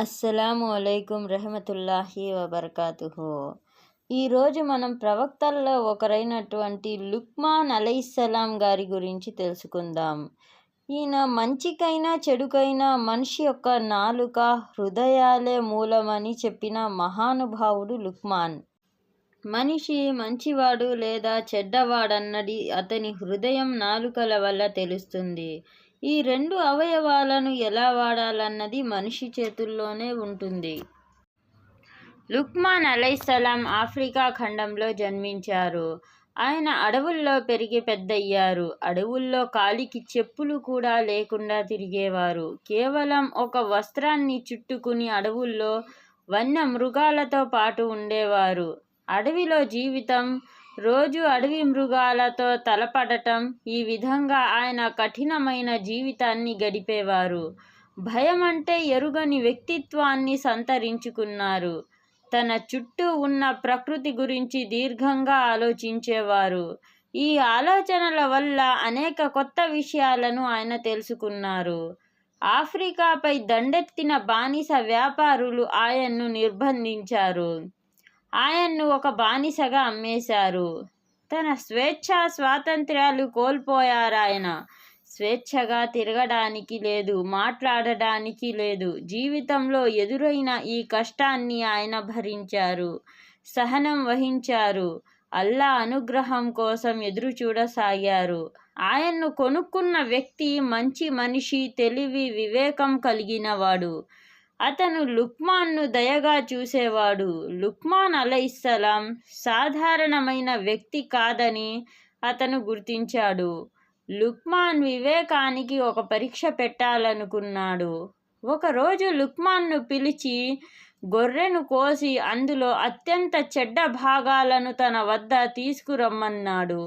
అస్సలాము అలైకుం రహమతుల్లాహి వబర్కాతుహు. ఈరోజు మనం ప్రవక్తల్లో ఒకరైనటువంటి లుక్మాన్ అలైస్సలాం గారి గురించి తెలుసుకుందాం. ఈయన మంచికైనా చెడుకైనా మనిషి యొక్క నాలుక హృదయాలే మూలమని చెప్పిన మహానుభావుడు లుక్మాన్. మనిషి మంచివాడు లేదా చెడ్డవాడన్నది అతని హృదయం నాలుకల వల్ల తెలుస్తుంది. ఈ రెండు అవయవాలను ఎలా వాడాలన్నది మనిషి చేతుల్లోనే ఉంటుంది. లుక్మాన్ అలైసలాం ఆఫ్రికా ఖండంలో జన్మించారు. ఆయన అడవుల్లో పెరిగి పెద్దయ్యారు. అడవుల్లో కాలికి చెప్పులు కూడా లేకుండా తిరిగేవారు. కేవలం ఒక వస్త్రాన్ని చుట్టుకుని అడవుల్లో వన్య మృగాలతో పాటు ఉండేవారు. అడవిలో జీవితం రోజు అడవి మృగాలతో తలపడటం ఈ విధంగా ఆయన కఠినమైన జీవితాన్ని గడిపేవారు. భయం అంటే ఎరుగని వ్యక్తిత్వాన్ని సంతరించుకున్నారు. తన చుట్టూ ఉన్న ప్రకృతి గురించి దీర్ఘంగా ఆలోచించేవారు. ఈ ఆలోచనల వల్ల అనేక కొత్త విషయాలను ఆయన తెలుసుకున్నారు. ఆఫ్రికాపై దండెత్తిన బానిస వ్యాపారులు ఆయన్ను నిర్బంధించారు. ఆయన్ను ఒక బానిసగా అమ్మేశారు. తన స్వేచ్ఛ స్వాతంత్ర్యాలు కోల్పోయారాయన. స్వేచ్ఛగా తిరగడానికి లేదు మాట్లాడడానికి లేదు. జీవితంలో ఎదురైన ఈ కష్టాన్ని ఆయన భరించారు సహనం వహించారు అల్లా అనుగ్రహం కోసం ఎదురు చూడసాగారు ఆయన్ను కొనుక్కున్న వ్యక్తి మంచి మనిషి తెలివి వివేకం కలిగినవాడు. అతను లుక్మాన్ను దయగా చూసేవాడు. లుక్మాన్ అలైస్సలాం సాధారణమైన వ్యక్తి కాదని అతను గుర్తించాడు. లుక్మాన్ వివేకానికి ఒక పరీక్ష పెట్టాలనుకున్నాడు. ఒకరోజు లుక్మాన్ను పిలిచి గొర్రెను కోసి అందులో అత్యంత చెడ్డ భాగాలను తన వద్ద తీసుకురమ్మన్నాడు.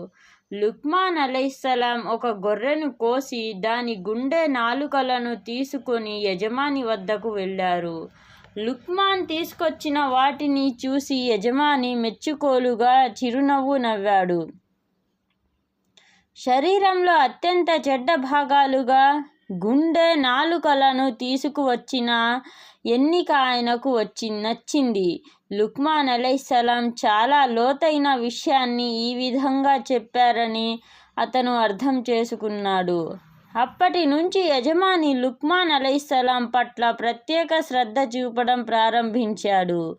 లుక్మాన్ అలైసలాం ఒక గొర్రెను కోసి దాని గుండె నాలుకలను తీసుకొని యజమాని వద్దకు వెళ్ళారు. లుక్మాన్ తీసుకొచ్చిన వాటిని చూసి యజమాని మెచ్చుకోలుగా చిరునవ్వు నవ్వాడు. శరీరంలో అత్యంత చెడ్డ భాగాలుగా గుండె నాలుకలను తీసుకువచ్చిన ఎన్నిక ఆయనకు వచ్చి నచ్చింది. లుక్మాన్ అలైసలాం చాలా లోతైన విషయాన్ని ఈ విధంగా చెప్పారని అతను అర్థం చేసుకున్నాడు. అప్పటి నుంచి యజమాని లుక్మాన్ అలైసలాం పట్ల ప్రత్యేక శ్రద్ధ చూపడం ప్రారంభించాడు.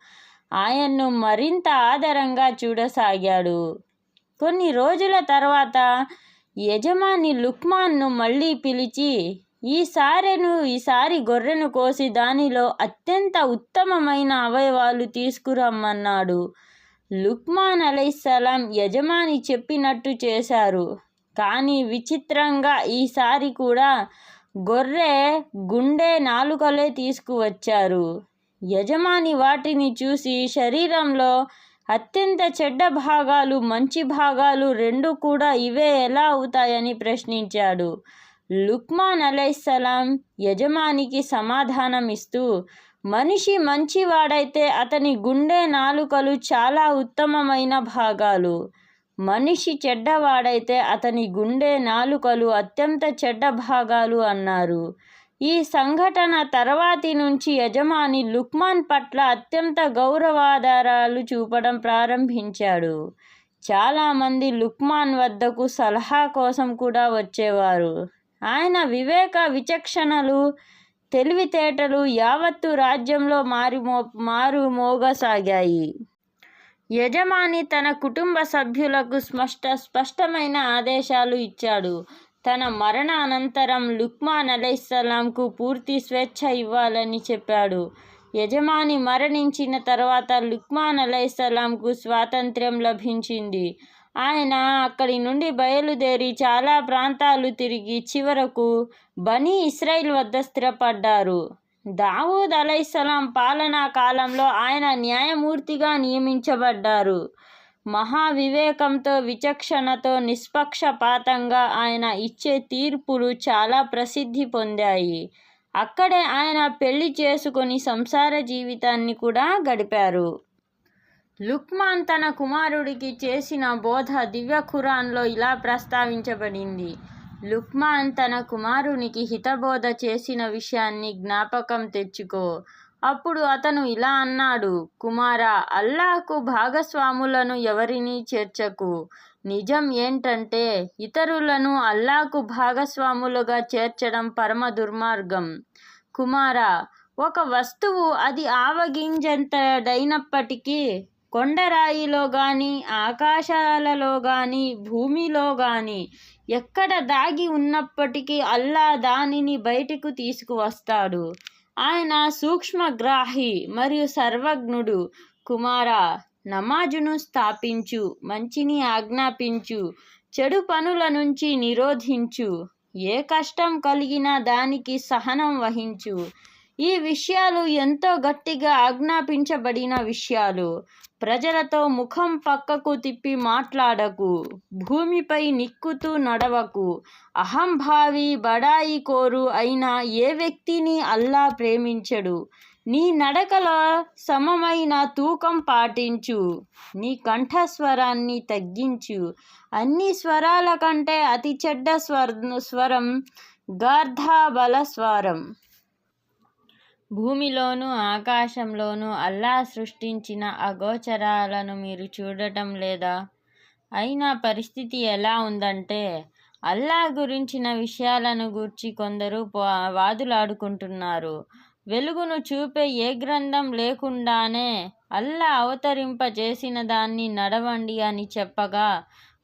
ఆయన్ను మరింత ఆదరంగా చూడసాగాడు. కొన్ని రోజుల తర్వాత యజమాని లుక్మాన్ను మళ్ళీ పిలిచి ఈసారెను ఈసారి గొర్రెను కోసి దానిలో అత్యంత ఉత్తమమైన అవయవాలు తీసుకురమ్మన్నాడు. లుక్మాన్ అలైసలాం యజమాని చెప్పినట్టు చేశారు. కానీ విచిత్రంగా ఈసారి కూడా గొర్రె గుండె నాలుకలే తీసుకువచ్చారు. యజమాని వాటిని చూసి శరీరంలో అత్యంత చెడ్డ భాగాలు మంచి భాగాలు రెండు కూడా ఇవే ఎలా అవుతాయని ప్రశ్నించాడు. లుక్మాన్ అలైసలాం యజమానికి సమాధానం ఇస్తూ మనిషి మంచివాడైతే అతని గుండె నాలుకలు చాలా ఉత్తమమైన భాగాలు. మనిషి చెడ్డవాడైతే అతని గుండె నాలుకలు అత్యంత చెడ్డ భాగాలు అన్నారు. ఈ సంఘటన తర్వాతి నుంచి యజమాని లుక్మాన్ పట్ల అత్యంత గౌరవాధారాలు చూపడం ప్రారంభించాడు. చాలామంది లుక్మాన్ వద్దకు సలహా కోసం కూడా వచ్చేవారు. ఆయన వివేక విచక్షణలు తెలివితేటలు యావత్తు రాజ్యంలో మారిమో మారు మోగసాగాయి. యజమాని తన కుటుంబ సభ్యులకు స్పష్ట స్పష్టమైన ఆదేశాలు ఇచ్చాడు. తన మరణ అనంతరం లుక్మాన్ అలైస్లాంకు పూర్తి స్వేచ్ఛ ఇవ్వాలని చెప్పాడు. యజమాని మరణించిన తర్వాత లుక్మాన్ అలైస్లాంకు స్వాతంత్ర్యం లభించింది. ఆయన అక్కడి నుండి బయలుదేరి చాలా ప్రాంతాలు తిరిగి చివరకు బనీ ఇస్రాయిల్ వద్ద స్థిరపడ్డారు. దావూద్ అలైసలాం పాలనా కాలంలో ఆయన న్యాయమూర్తిగా నియమించబడ్డారు. మహావివేకంతో విచక్షణతో నిష్పక్షపాతంగా ఆయన ఇచ్చే తీర్పులు చాలా ప్రసిద్ధి పొందాయి. అక్కడే ఆయన పెళ్ళి చేసుకొని సంసార జీవితాన్ని కూడా గడిపారు. లుక్మాన్ తన కుమారుడికి చేసిన బోధ దివ్య ఖురాన్లో ఇలా ప్రస్తావించబడింది. లుక్మాన్ తన కుమారునికి హితబోధ చేసిన విషయాన్ని జ్ఞాపకం తెచ్చుకో. అప్పుడు అతను ఇలా అన్నాడు కుమారా అల్లాకు భాగస్వాములను ఎవరినీ చేర్చకు? నిజం ఏంటంటే ఇతరులను అల్లాకు భాగస్వాములుగా చేర్చడం పరమ దుర్మార్గం. కుమారా ఒక వస్తువు అది ఆవగింజంతడైనప్పటికీ కొండరాయిలో గాని ఆకాశాలలో గాని భూమిలో గాని ఎక్కడ దాగి ఉన్నప్పటికీ అల్లా దానిని బయటకు తీసుకువస్తాడు. ఆయన సూక్ష్మగ్రాహి మరియు సర్వజ్ఞుడు. కుమారా నమాజును స్థాపించు మంచిని ఆజ్ఞాపించు చెడు పనుల నుంచి నిరోధించు ఏ కష్టం కలిగినా దానికి సహనం వహించు. ఈ విషయాలు ఎంతో గట్టిగా ఆజ్ఞాపించబడిన విషయాలు. ప్రజలతో ముఖం పక్కకు తిప్పి మాట్లాడకు భూమిపై నిక్కుతూ నడవకు. అహంభావి బడాయి కోరు అయిన ఏ వ్యక్తిని అల్లా ప్రేమించడు. నీ నడకలో సమమైన తూకం పాటించు నీ కంఠస్వరాన్ని తగ్గించు. అన్ని స్వరాల కంటే అతి చెడ్డ స్వర స్వరం గార్ధాబల స్వరం. భూమిలోను ఆకాశంలోను అల్లా సృష్టించిన అగోచరాలను మీరు చూడటం లేదా? అయినా పరిస్థితి ఎలా ఉందంటే అల్లా గురించిన విషయాలను గూర్చి కొందరు వాదులాడుకుంటున్నారు. వెలుగును చూపే ఏ గ్రంథం లేకుండానే అల్లా అవతరింపజేసిన దాన్ని నడవండి అని చెప్పగా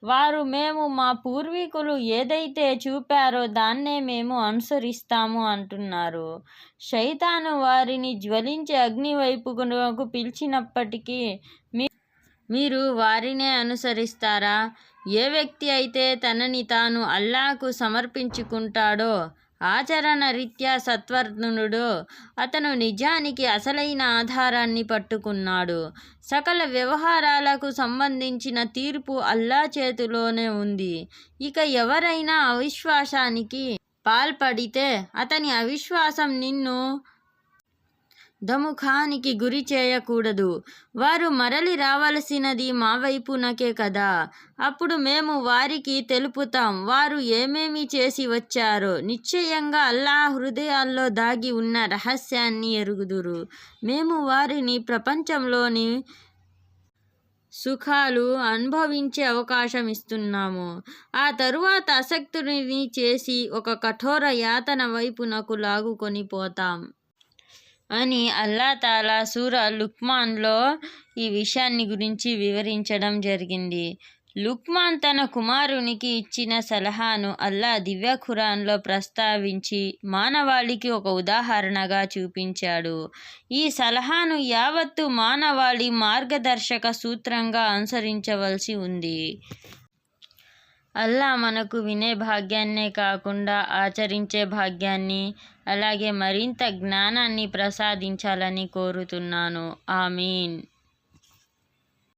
వారు మేము మా పూర్వీకులు ఏదైతే చూపారో దాన్నే మేము అనుసరిస్తాము అంటున్నారు. శైతాను వారిని జ్వలించే అగ్ని వైపుకు పిలిచినప్పటికీ మీ మీరు వారినే అనుసరిస్తారా? ఏ వ్యక్తి అయితే తనని తాను అల్లాకు సమర్పించుకుంటాడో ఆచరణ రీత్యా సత్వర్ధనుడు అతను నిజానికి అసలైన ఆధారాన్ని పట్టుకున్నాడు. సకల వ్యవహారాలకు సంబంధించిన తీర్పు అల్లా చేతిలోనే ఉంది. ఇక ఎవరైనా అవిశ్వాసానికి పాల్పడితే అతని అవిశ్వాసం నిన్ను దముఖానికి గురి చేయకూడదు. వారు మరలి రావలసినది మా వైపునకే కదా. అప్పుడు మేము వారికి తెలుపుతాం. వారు ఏమేమి చేసి వచ్చారో. నిశ్చయంగా అల్లా హృదయాల్లో దాగి ఉన్న రహస్యాన్ని ఎరుగుదురు. మేము వారిని ప్రపంచంలోని సుఖాలు అనుభవించే అవకాశం ఇస్తున్నాము. ఆ తరువాత అసక్తుని చేసి ఒక కఠోర యాతన వైపునకు లాగుకొని పోతాం. అని అల్లా తాలా సూర లుక్మాన్లో ఈ విషయాన్ని గురించి వివరించడం జరిగింది. లుక్మాన్ తన కుమారునికి ఇచ్చిన సలహాను అల్లా దివ్య ఖురాన్లో ప్రస్తావించి మానవాళికి ఒక ఉదాహరణగా చూపించాడు. ఈ సలహాను యావత్తు మానవాళి మార్గదర్శక సూత్రంగా అనుసరించవలసి ఉంది. అల్లా మనకు వినే భాగ్యాన్నే కాకుండా ఆచరించే భాగ్యాన్ని అలాగే మరింత జ్ఞానాన్ని ప్రసాదించాలని కోరుతున్నాను. ఆమీన్.